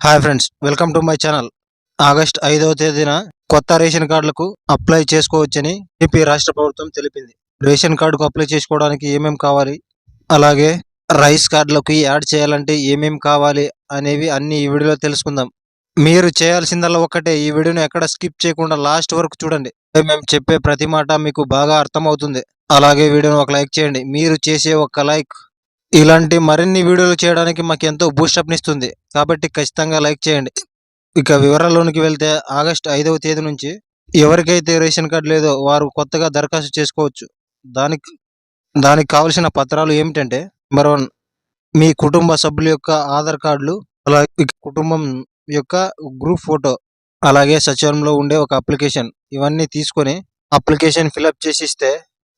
Hi friends welcome to my channel. August ఐదవ తేదీన కొత్త రేషన్ కార్డులకు అప్లై చేసుకోవచ్చని ఏపీ రాష్ట్ర ప్రభుత్వం తెలిపింది. రేషన్ కార్డుకు అప్లై చేసుకోవడానికి ఏమేమి కావాలి? అలాగే రైస్ కార్డులకు యాడ్ చేయాలంటే ఏమేం కావాలి అనేవి అన్ని ఈ వీడియోలో తెలుసుకుందాం. మీరు చేయాల్సిందల్లా ఒక్కటే ఈ వీడియోను ఎక్కడ స్కిప్ చేయకుండా లాస్ట్ వరకు చూడండి. మేము చెప్పే ప్రతి మాట మీకు బాగా అర్థమవుతుంది. అలాగే వీడియోను ఒక లైక్ చేయండి. మీరు చేసే ఒక లైక్ ఇలాంటి మరిన్ని వీడియోలు చేయడానికి మాకు ఎంతో బూస్టప్ ఇస్తుంది. కాబట్టి ఖచ్చితంగా లైక్ చేయండి. ఇక వివరాల్లోనికి వెళ్తే ఆగస్ట్ ఐదవ తేదీ నుంచి ఎవరికైతే రేషన్ కార్డు లేదో వారు కొత్తగా దరఖాస్తు చేసుకోవచ్చు. దానికి దానికి కావలసిన పత్రాలు ఏమిటంటే నెంబర్ వన్ మీ కుటుంబ సభ్యుల యొక్క ఆధార్ కార్డులు అలాగే కుటుంబం యొక్క గ్రూప్ ఫోటో అలాగే సచివాలయంలో ఉండే ఒక అప్లికేషన్ ఇవన్నీ తీసుకొని అప్లికేషన్ ఫిలప్ చేసి ఇస్తే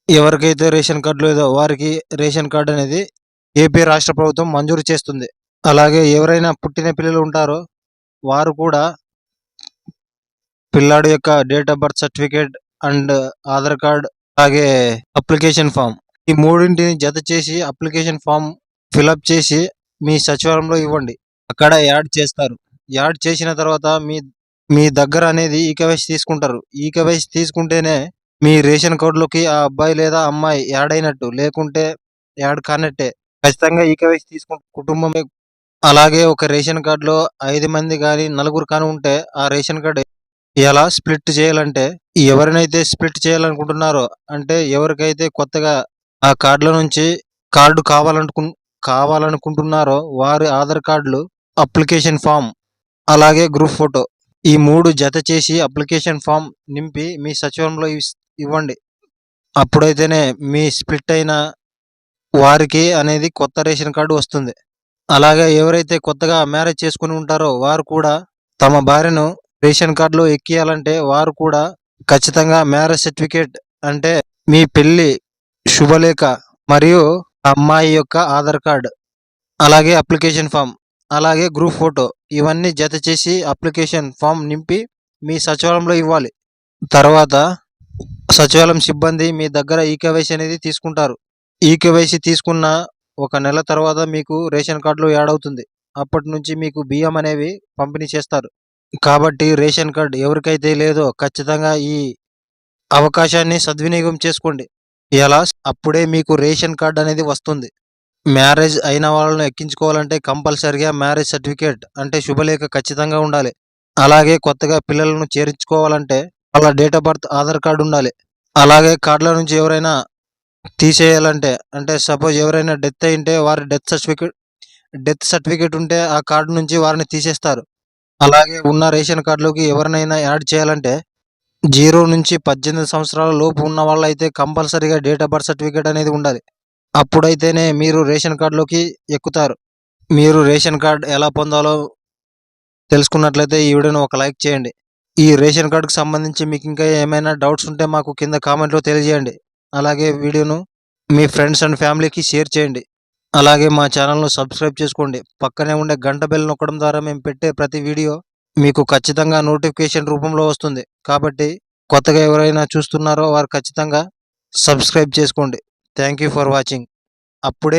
ఎవరికైతే రేషన్ కార్డు లేదో వారికి రేషన్ కార్డు అనేది ఏపీ రాష్ట్ర ప్రభుత్వం మంజూరు చేస్తుంది. అలాగే ఎవరైనా పుట్టిన పిల్లలు ఉంటారో వారు కూడా పిల్లాడి యొక్క date of birth certificate and Aadhaar card అలాగే అప్లికేషన్ ఫామ్. ఈ మూడింటిని జత చేసి అప్లికేషన్ ఫామ్ ఫిలప్ చేసి మీ సచివాలయంలో ఇవ్వండి. అక్కడ యాడ్ చేస్తారు. యాడ్ చేసిన తర్వాత మీ మీ దగ్గర అనేది ఈకవైస్ తీసుకుంటారు. ఈకవైస్ తీసుకుంటేనే మీ రేషన్ కార్డులోకి ఆ అబ్బాయి లేదా అమ్మాయి యాడ్ అయినట్టు. లేకుంటే యాడ్ కానట్టే. ఖచ్చితంగా ఈకేవైసీ తీసుకుంటే కుటుంబం అలాగే ఒక రేషన్ కార్డులో ఐదు మంది కానీ నలుగురు కానీ ఉంటే ఆ రేషన్ కార్డు ఎలా స్ప్లిట్ చేయాలంటే ఎవరినైతే స్ప్లిట్ చేయాలనుకుంటున్నారో అంటే ఎవరికైతే కొత్తగా ఆ కార్డుల నుంచి కార్డు కావాలనుకు కావాలనుకుంటున్నారో వారి ఆధార్ కార్డులు అప్లికేషన్ ఫామ్ అలాగే గ్రూప్ ఫోటో. ఈ మూడు జత చేసి అప్లికేషన్ ఫామ్ నింపి మీ సచివంలో ఇవ్వండి. అప్పుడైతేనే మీ స్ప్లిట్ అయిన వారికి అనేది కొత్త రేషన్ కార్డు వస్తుంది. అలాగే ఎవరైతే కొత్తగా మ్యారేజ్ చేసుకుని ఉంటారో వారు కూడా తమ భార్యను రేషన్ కార్డులో ఎక్కియాలంటే వారు కూడా ఖచ్చితంగా మ్యారేజ్ సర్టిఫికేట్ అంటే మీ పెళ్ళి శుభలేఖ మరియు అమ్మాయి యొక్క ఆధార్ కార్డ్ అలాగే అప్లికేషన్ ఫామ్ అలాగే గ్రూప్ ఫోటో ఇవన్నీ జత చేసి అప్లికేషన్ ఫామ్ నింపి మీ సచివాలయంలో ఇవ్వాలి. తర్వాత సచివాలయం సిబ్బంది మీ దగ్గర ఈకేవైసీ అనేది తీసుకుంటారు. ఈ కేవైసీ తీసుకున్న ఒక నెల తర్వాత మీకు రేషన్ కార్డులో యాడ్ అవుతుంది. అప్పటి నుంచి మీకు బియ్యం అనేవి పంపిణీ చేస్తారు. కాబట్టి రేషన్ కార్డు ఎవరికైతే లేదో ఖచ్చితంగా ఈ అవకాశాన్ని సద్వినియోగం చేసుకోండి. ఎలా? అప్పుడే మీకు రేషన్ కార్డు అనేది వస్తుంది. మ్యారేజ్ అయిన వాళ్ళను ఎక్కించుకోవాలంటే కంపల్సరిగా మ్యారేజ్ సర్టిఫికేట్ అంటే శుభలేఖ ఖచ్చితంగా ఉండాలి. అలాగే కొత్తగా పిల్లలను చేర్చుకోవాలంటే వాళ్ళ date of birth Aadhaar card ఉండాలి. అలాగే కార్డుల నుంచి ఎవరైనా తీసేయాలంటే అంటే సపోజ్ ఎవరైనా డెత్ అయింటే వారి డెత్ సర్టిఫికేట్ డెత్ సర్టిఫికేట్ ఉంటే ఆ కార్డు నుంచి వారిని తీసేస్తారు. అలాగే ఉన్న రేషన్ కార్డులోకి ఎవరినైనా యాడ్ చేయాలంటే జీరో నుంచి పద్దెనిమిది సంవత్సరాల లోపు ఉన్న వాళ్ళైతే కంపల్సరీగా డేట్ ఆఫ్ బర్త్ సర్టిఫికేట్ అనేది ఉండాలి. అప్పుడైతేనే మీరు రేషన్ కార్డులోకి ఎక్కుతారు. మీరు రేషన్ కార్డ్ ఎలా పొందాలో తెలుసుకున్నట్లయితే ఈ వీడియోని ఒక లైక్ చేయండి. ఈ రేషన్ కార్డుకు సంబంధించి మీకు ఇంకా ఏమైనా డౌట్స్ ఉంటే మాకు కింద కామెంట్లో తెలియజేయండి. అలాగే వీడియోను మీ ఫ్రెండ్స్ అండ్ ఫ్యామిలీకి షేర్ చేయండి. అలాగే మా ఛానల్ను సబ్స్క్రైబ్ చేసుకోండి. పక్కనే ఉండే గంట బెల్ నొక్కడం ద్వారా మేము పెట్టే ప్రతి వీడియో మీకు ఖచ్చితంగా నోటిఫికేషన్ రూపంలో వస్తుంది. కాబట్టి కొత్తగా ఎవరైనా చూస్తున్నారో వారు ఖచ్చితంగా సబ్స్క్రైబ్ చేసుకోండి. Thank you for watching. అప్పుడే